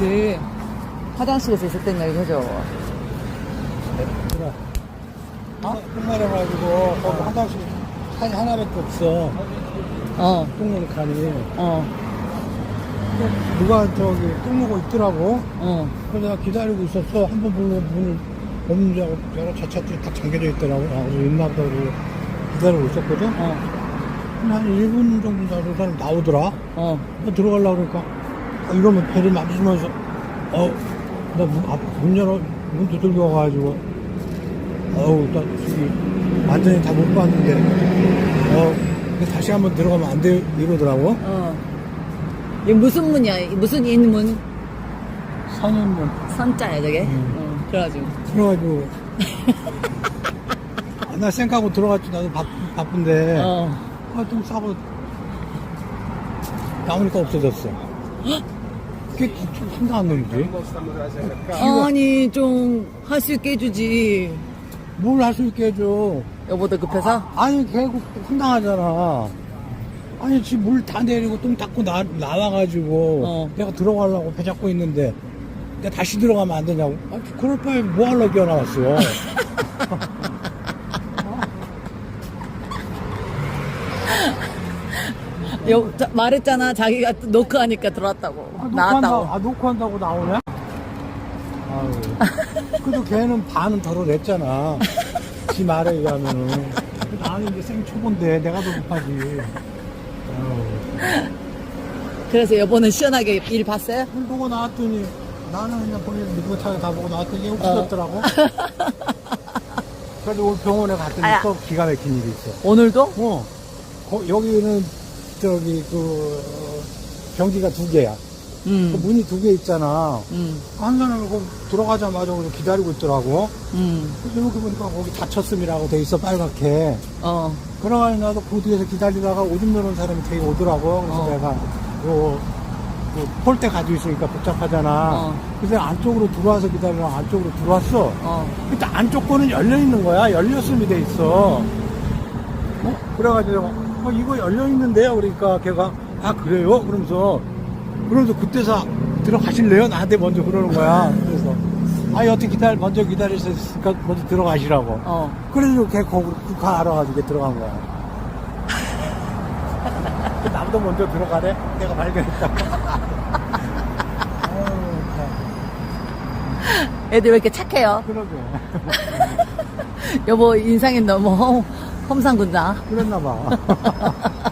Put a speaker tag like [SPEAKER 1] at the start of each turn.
[SPEAKER 1] 돼. 화장실에서 있을 땐 여기 그죠?
[SPEAKER 2] 그래. 아, 끝말해가지고 거기 화장실 칸이 하나밖에 없어.
[SPEAKER 1] 어,
[SPEAKER 2] 똥누는 칸이.
[SPEAKER 1] 어,
[SPEAKER 2] 누가 저기 똥누고 있더라고.
[SPEAKER 1] 어.
[SPEAKER 2] 그래서 내가 기다리고 있었어. 한 번 보고 문을 없는 줄 알고 제가 자차들이 딱 잠겨져 있더라고. 아, 그래서 있나 보다 그러고 기다리고 있었거든.
[SPEAKER 1] 어,
[SPEAKER 2] 한 1분 정도 나서 사람 나오더라.
[SPEAKER 1] 어.
[SPEAKER 2] 뭐 들어가려고 그러니까 아, 이러면 배를 만지면서 어, 나 문, 앞, 문 열어, 문 두들겨 가지고 어우, 나 저기 완전히 다 못 봤는데 어, 다시 한번 들어가면 안 돼, 이러더라고.
[SPEAKER 1] 어. 이 무슨 문이야? 이 무슨 인문?
[SPEAKER 2] 선인문.
[SPEAKER 1] 선자야, 저게?
[SPEAKER 2] 음.
[SPEAKER 1] 어, 그래가지고.
[SPEAKER 2] 그래가지고 아, 나 생각하고 들어갔지. 나도 바, 바쁜데
[SPEAKER 1] 어.
[SPEAKER 2] 아, 좀 싸고 나오니까 없어졌어. 그게 좀 황당한 놈이지.
[SPEAKER 1] 아니, 좀, 할 수 있게 해주지.
[SPEAKER 2] 뭘 할 수 있게 해줘.
[SPEAKER 1] 여보도 급해서?
[SPEAKER 2] 아니 결국 황당하잖아. 아니 지금 물 다 내리고 똥 닦고 나, 나와가지고
[SPEAKER 1] 어.
[SPEAKER 2] 내가 들어가려고 배 잡고 있는데 내가 다시 들어가면 안 되냐고. 아, 그럴 바에 뭐 하려고 뛰어나왔어.
[SPEAKER 1] 여, 자, 말했잖아. 자기가 또 노크하니까 들어왔다고.
[SPEAKER 2] 아,
[SPEAKER 1] 나왔다고.
[SPEAKER 2] 녹화한다, 아, 녹화한다고 나오네? 아유. 그래도 걔는 반은 덜어냈잖아. 지 말에 의하면은. 근데 나는 이제 생초보인데 내가 더 급하지. 아유.
[SPEAKER 1] 그래서 여보는 시원하게 일 봤어요?
[SPEAKER 2] 물 보고 나왔더니 나는 그냥 본인 느긋하게 다 보고 나왔더니
[SPEAKER 1] 어.
[SPEAKER 2] 웃었더라고. 그래도 오늘 병원에 갔더니
[SPEAKER 1] 아야.
[SPEAKER 2] 또 기가 막힌 일이 있어.
[SPEAKER 1] 오늘도?
[SPEAKER 2] 어, 거- 여기는 저기 그 어, 변기가 두 개야. 그
[SPEAKER 1] 음,
[SPEAKER 2] 문이 두 개 있잖아.
[SPEAKER 1] 음,
[SPEAKER 2] 한 사람이 그 들어가자마자 그냥 기다리고 있더라고.
[SPEAKER 1] 음,
[SPEAKER 2] 이렇게 보니까 거기 닫혔음이라고 돼 있어 빨갛게.
[SPEAKER 1] 어,
[SPEAKER 2] 그러가지고 나도 그 뒤에서 기다리다가 오줌 누는 사람이 되게 오더라고. 그래서
[SPEAKER 1] 어.
[SPEAKER 2] 내가 요, 그 폴대 가지고 있으니까 복잡하잖아.
[SPEAKER 1] 어.
[SPEAKER 2] 그래서 안쪽으로 들어와서 기다리라 안쪽으로 들어왔어.
[SPEAKER 1] 어.
[SPEAKER 2] 근데 안쪽 거는 열려 있는 거야. 열렸음이 돼 있어. 어? 그래가지고 어, 이거 열려 있는데요. 그러니까 걔가 아 그래요? 그러면서 그러면서 그때서 들어가실래요? 나한테 먼저 그러는 거야. 그래서 아 여태 기다려 먼저 기다리셨으니까 먼저 들어가시라고.
[SPEAKER 1] 어.
[SPEAKER 2] 그래서 걔 거기로 가 알아가지고 걔 들어간 거야. 나보다 먼저 들어가래? 내가 발견했다. 아유, 참.
[SPEAKER 1] 애들 왜 이렇게 착해요?
[SPEAKER 2] 그러게.
[SPEAKER 1] 여보 인상이 너무 험, 험상궂다.
[SPEAKER 2] 그랬나 봐.